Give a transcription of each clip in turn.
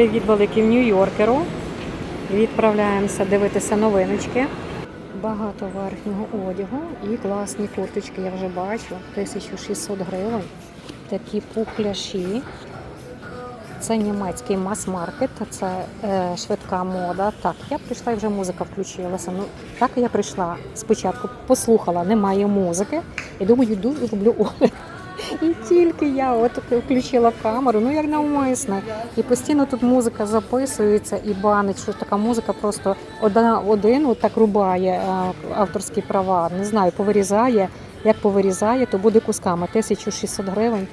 Привіт великим Нью-Йоркеру. Відправляємося дивитися новиночки. Багато верхнього одягу і класні курточки я вже бачу. 1600 гривень. Такі пухляші. Це німецький мас-маркет, це е, швидка мода. Так, я прийшла і вже музика включилася. Ну, так я прийшла спочатку, послухала, немає музики. І думаю, йду і роблю огляд. І тільки я от включила камеру, ну як навмисне. І постійно тут музика записується і банить, що така музика просто одна один так рубає е, авторські права. Не знаю, повирізає. Як повирізає, то буде кусками 1600 гривень.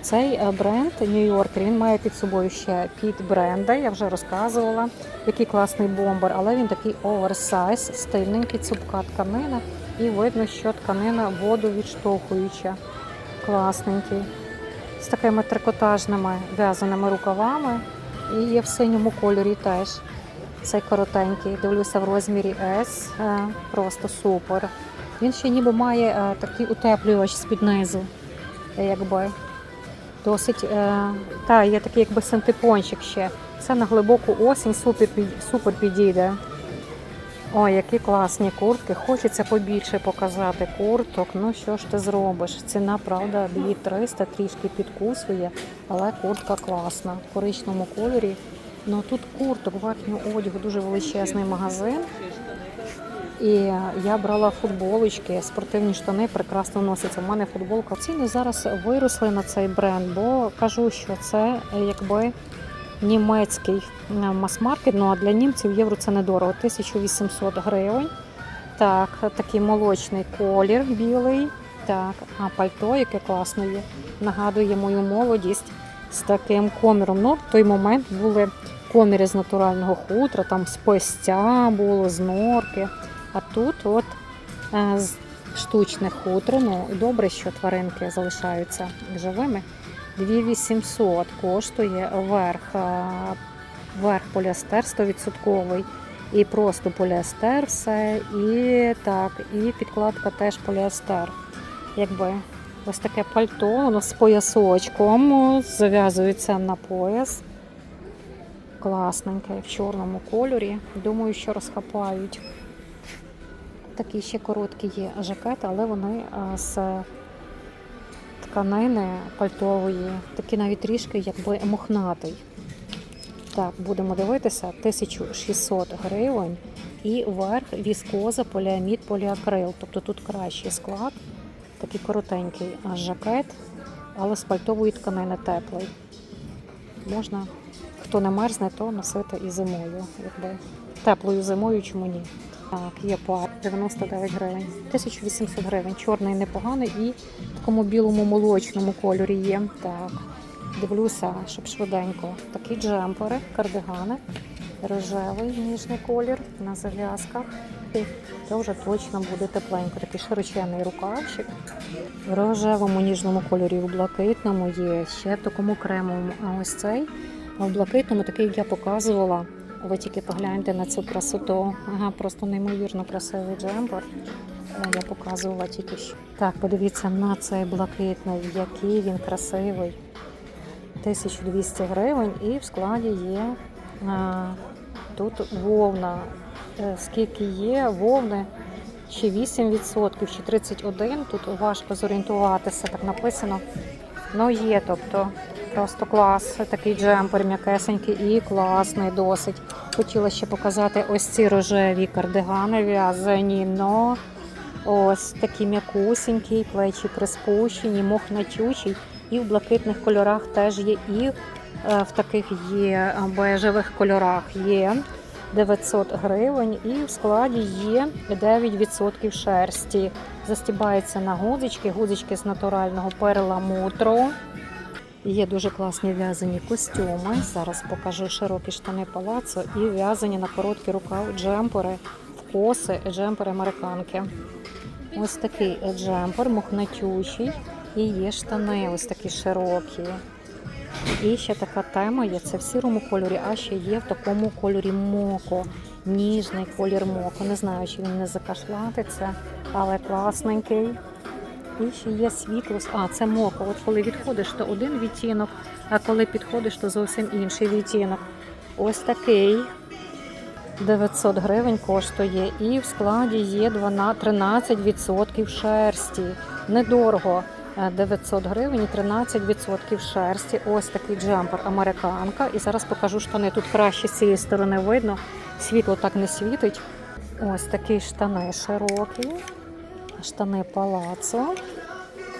Цей е, бренд Нью-Йорк він має під собою ще під бренди. Я вже розказувала, який класний бомбер, але він такий оверсайз, стильненький, цупка тканина, і видно, що тканина водовідштовхуюча. Класненький. З такими трикотажними в'язаними рукавами. І є в синьому кольорі теж. Цей коротенький. Дивлюся в розмірі S. Е, Просто супер. Він ще ніби має е, такий утеплювач з-під низу. е, Якби. Досить, е, та, є такий якби синтепончик ще. Це на глибоку осінь супер, супер підійде. Ой, які класні куртки. Хочеться побільше показати курток. Ну що ж ти зробиш? Ціна, правда, 2300, трішки підкусує, але куртка класна. В коричному кольорі. Ну тут курток, верхнього одягу, дуже величезний магазин. І я брала футболочки, спортивні штани прекрасно носяться. У мене футболка. Ціни зараз виросли на цей бренд, бо кажу, що це якби німецький е, мас-маркет. Ну а для німців євро це недорого. 1800 гривень. Так, такий молочний колір білий. Так, а пальто, яке класне є, нагадує мою молодість з таким коміром. Ну, в той момент були коміри з натурального хутра, там з пестя було, з норки. А тут от е, з штучне хутро. Ну, добре, що тваринки залишаються живими. 2800 коштує верх, е, верх поліестер 100% і просто поліестер все, і так, і підкладка теж поліестер. Якби ось таке пальто, воно з поясочком зав'язується на пояс. Класненьке в чорному кольорі. Думаю, що розхапають. Такі ще короткі є жакети, але вони з тканини пальтової, такі навіть трішки якби мохнатий. Так, будемо дивитися, 1600 гривень і верх віскоза, поліамід, поліакрил. Тобто тут кращий склад, такий коротенький жакет, але з пальтової тканини теплий. Можна, хто не мерзне, то носити і зимою. Якби. Теплою зимою, чому ні? Так, є пар 99 гривень, 1800 гривень. Чорний непоганий і в такому білому молочному кольорі є. Так, дивлюся, щоб швиденько. Такі джемпери, кардигани, рожевий ніжний колір на зав'язках. Це вже точно буде тепленько. Такий широчений рукавчик. В рожевому ніжному кольорі, в блакитному є ще в такому кремовому. А ось цей в блакитному, такий як я показувала. Ви тільки погляньте на цю красоту. Ага, просто неймовірно красивий джемпер. Е, Я показувала тільки що. Так, подивіться на цей блакитний, який він красивий. 1200 гривень і в складі є а, тут вовна. Е, Скільки є вовни? Чи 8%, чи 31%. Тут важко зорієнтуватися, так написано. Ну є, тобто просто клас. Такий джемпер м'якесенький і класний досить. Хотіла ще показати ось ці рожеві кардигани в'язані, но ось такі м'якусенькі, плечі приспущені, мохнатючий. І в блакитних кольорах теж є, і е, в таких є е, бежевих кольорах є 900 гривень, і в складі є 9% шерсті. Застібається на гудзички, гудзички з натурального перламутру. Є дуже класні в'язані костюми. Зараз покажу широкі штани палацо і в'язані на короткий рукав джемпери в коси, джемпери американки. Ось такий джемпер, мохнатючий. І є штани ось такі широкі. І ще така тема є. Це в сірому кольорі, а ще є в такому кольорі моко. Ніжний колір моко. Не знаю, чи він не закашлатиться, але класненький. І ще є світло. А, це моко. От коли відходиш, то один відтінок, а коли підходиш, то зовсім інший відтінок. ось такий. 900 гривень коштує і в складі є 12 13% шерсті. Недорого. Е, 900 гривень і 13% шерсті. Ось такий джемпер американка. І зараз покажу штани. Тут краще з цієї сторони видно. Світло так не світить. Ось такі штани широкі. Штани палацо.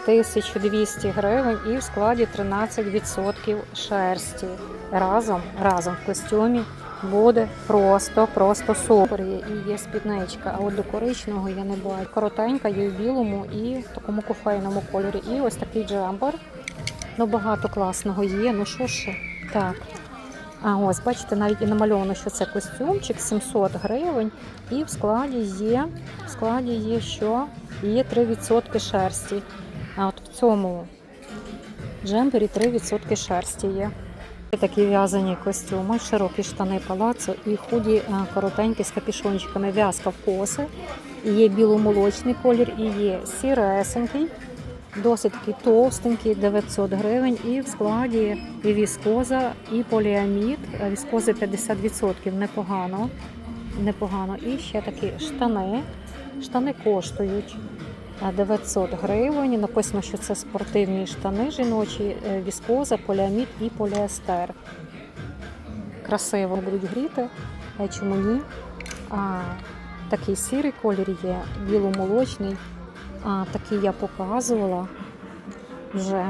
1200 гривень і в складі 13% шерсті. Разом, разом в костюмі буде просто, просто супер. І є спідничка. А от до коричного я не бачу. Коротенька, є в білому і в такому кофейному кольорі. І ось такий джемпер. Ну, багато класного є. Ну що ж, так. А ось, бачите, навіть і намальовано, що це костюмчик 700 гривень. І в складі є, в складі є що? Є 3% шерсті. А от в цьому джемпері 3% шерсті є. Такі в'язані костюми, широкі штани палацо і худі коротенькі з капішончиками. В'язка в коси. І є біломолочний колір, і є сіресенький, досить такий товстенький, 900 гривень. І в складі і віскоза, і поліамід. Віскози 50%, непогано. Непогано. І ще такі штани. Штани коштують 900 гривень. Написано, що це спортивні штани жіночі, е, віскоза, поліамід і поліестер. Красиво будуть гріти, а чому ні? А, такий сірий колір є, біломолочний. А, такий я показувала вже.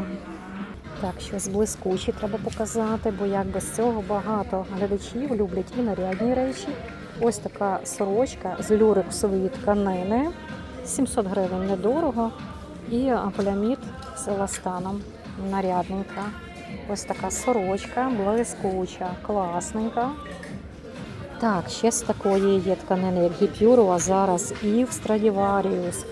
Так, щось блискуче треба показати, бо як без цього багато глядачів люблять і нарядні речі. Ось така сорочка з люрексової тканини. 700 гривень недорого. І поліамід з еластаном. Нарядненька. Ось така сорочка, блискуча, класненька. Так, ще з такої є тканини, як гіпюрова зараз і в Страдіваріус,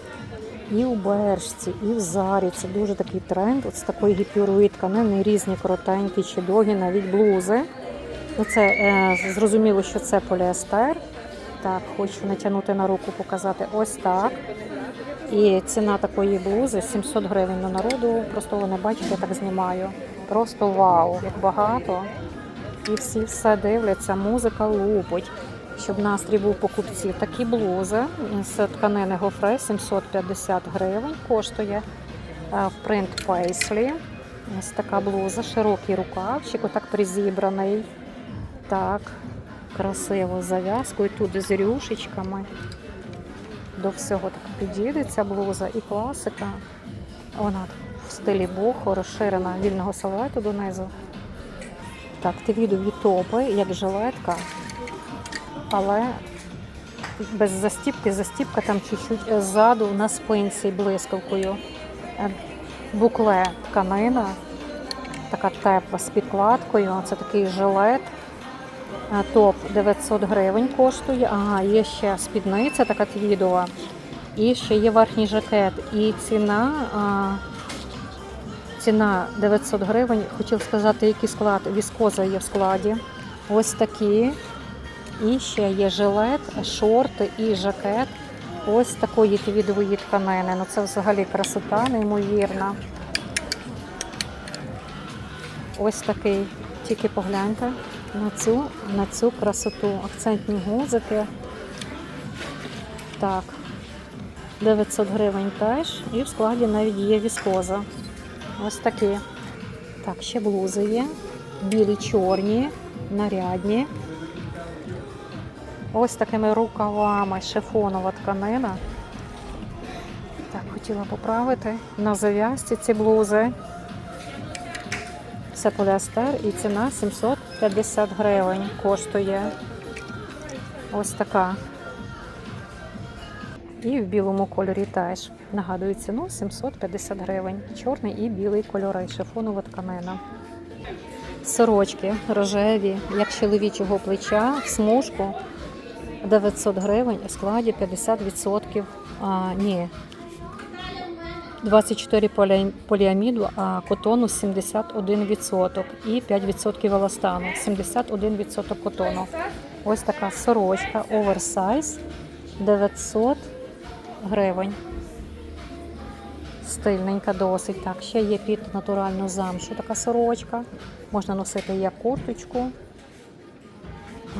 і у Бершці, і в Зарі. Це дуже такий тренд. От з такої гіпюрової тканини різні коротенькі чи довгі, навіть блузи. Ну, це е, зрозуміло, що це поліестер. Так, хочу натягнути на руку, показати ось так. І ціна такої блузи 700 гривень на народу. Просто ви не бачите, я так знімаю. Просто вау, як багато. І всі все дивляться, музика лупить, щоб настрій був покупців. Такі блузи з тканини гофре 750 гривень коштує Е, в принт пейслі. Ось така блуза, широкий рукавчик, отак призібраний. Так, красиво з зав'язкою, тут з рюшечками. До всього так підійде ця блуза і класика. Вона в стилі бохо, розширена вільного силуету донизу. Так, твідові топи, як жилетка, але без застіпки. Застіпка там чуть-чуть ззаду на спинці блискавкою. Е, Букле тканина, така тепла з підкладкою. Це такий жилет. Топ 900 гривень коштує. Ага, є ще спідниця така твідова. І ще є верхній жакет. І ціна, а, ціна 900 гривень. Хотів сказати, який склад. Віскоза є в складі. Ось такі. І ще є жилет, шорти і жакет. Ось такої твідової тканини. Ну це взагалі красота, неймовірна. Ось такий. Тільки погляньте на цю, на цю красоту. Акцентні гузики. Так. 900 гривень теж. І в складі навіть є віскоза. Ось такі. Так, ще блузи є. Білі, чорні, нарядні. Ось такими рукавами шифонова тканина. Так, хотіла поправити. На зав'язці ці блузи. Це поліестер і ціна 750 гривень коштує. Ось така. І в білому кольорі теж. Нагадую ціну 750 гривень. Чорний і білий кольори, шифонова тканина. Сорочки рожеві, як чоловічого плеча, в смужку 900 гривень у складі 50%. А, ні. 24 поліаміду, а котону 71% і 5% еластану. 71% котону. Ось така сорочка оверсайз 900 гривень. Стильненька досить. Так, ще є під натуральну замшу така сорочка. Можна носити як курточку.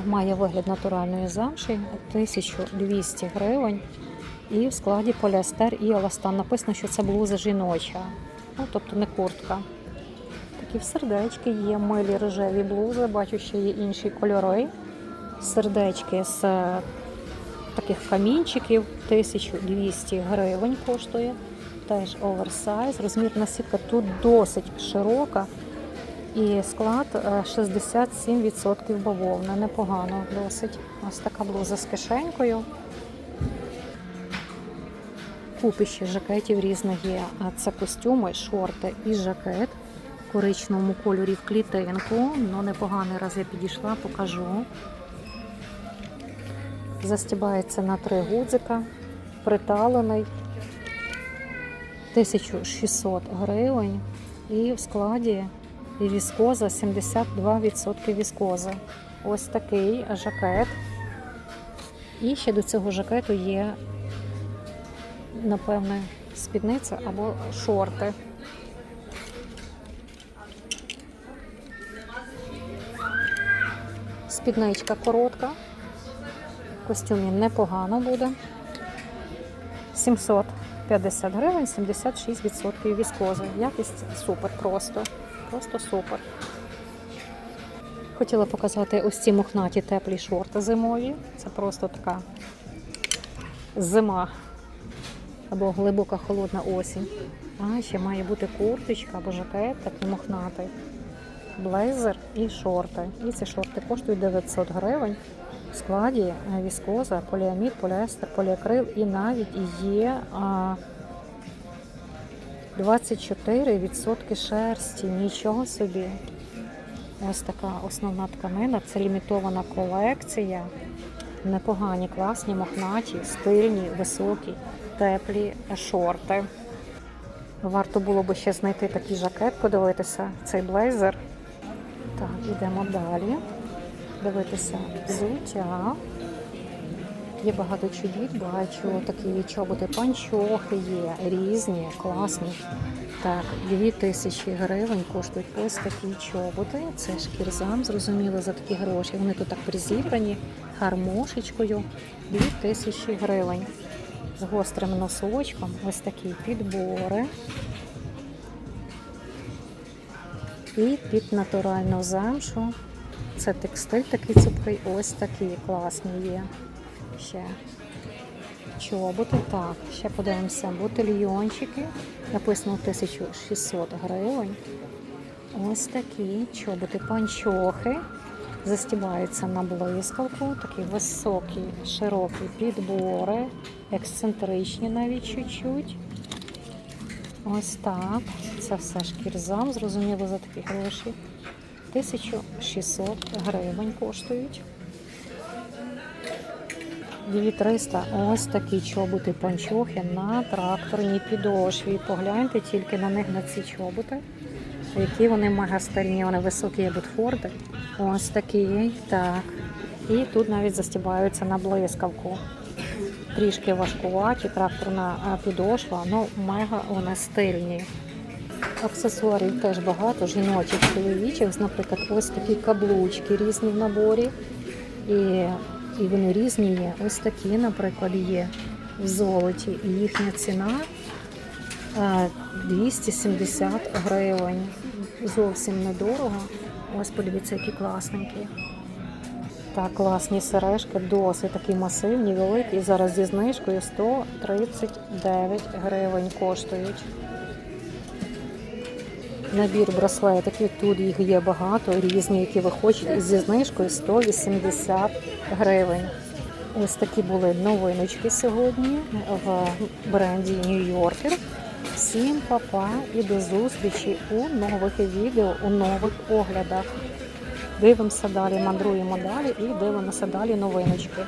має вигляд натуральної замші 1200 гривень. І в складі поліестер і еластан. Написано, що це блуза жіноча, ну тобто не куртка. Такі в сердечки є милі рожеві блузи, бачу, ще є інші кольори. Сердечки з е, таких камінчиків 1200 гривень коштує. Теж оверсайз. Розмірна сітка тут досить широка. І склад е, 67% бавовни. Непогано досить. Ось така блуза з кишенькою. Купище жакетів різних є. Це костюми, шорти і жакет в коричневому кольорі в клітинку. Ну, непоганий раз я підійшла, покажу. Застібається на три гудзика, приталений. 1600 гривень. І в складі віскоза 72% віскози. Ось такий жакет. І ще до цього жакету є, напевне, спідниця або шорти. Спідничка коротка. В костюмі непогано буде. 750 гривень, 76% віскози. Якість супер просто. Просто супер. Хотіла показати ось ці мохнаті теплі шорти зимові. Це просто така зима або глибока холодна осінь. А ще має бути курточка або жакет, такий мохнатий, блейзер і шорти. І ці шорти коштують 900 гривень. В складі е, віскоза, поліамід, поліестер, поліакрил і навіть є 24% шерсті. Нічого собі. Ось така основна тканина. Це лімітована колекція. Непогані, класні, мохнаті, стильні, високі, теплі шорти. Варто було би ще знайти такий жакет, подивитися, цей блейзер. Так, йдемо далі. Дивитися взуття. Є багато чобіт, бачу такі чоботи, панчохи є, різні, класні. Так, 2000 гривень коштують ось такі чоботи. Це шкірзам, зрозуміло, за такі гроші. Вони тут так призібрані, гармошечкою. 2000 гривень. З гострим носочком. Ось такі підбори. І під натуральну замшу. Це текстиль такий цупкий, ось такі класні є. Ще чоботи. Так, ще подивимося, ботильйончики. Написано 1600 гривень. Ось такі чоботи, панчохи. Застібаються на блискавку. Такі високі, широкі підбори, ексцентричні навіть чуть-чуть. Ось так. Це все шкірзам, зрозуміло, за такі гроші. 1600 гривень коштують. 2300 ось такі чоботи панчохи на тракторній підошві. Погляньте тільки на них на ці чоботи. Які вони мега стильні, вони високі як ботфорди. Ось такі, так. І тут навіть застібаються на блискавку. Трішки важкуваті, тракторна підошва, ну мега вони стильні. Аксесуарів теж багато, жіночих, чоловічих, наприклад, ось такі каблучки різні в наборі. І, і вони різні є. Ось такі, наприклад, є в золоті. І їхня ціна 270 гривень. Зовсім недорого. Ось подивіться, які класненькі. Так, класні сережки, досить такі масивні, великі. Зараз зі знижкою 139 гривень коштують. Набір браслетиків, тут їх є багато, різні, які ви хочете, зі знижкою 180 гривень. Ось такі були новиночки сьогодні в бренді Yorker. Всім папа і до зустрічі у нових відео, у нових оглядах. Дивимося далі, мандруємо далі і дивимося далі новиночки.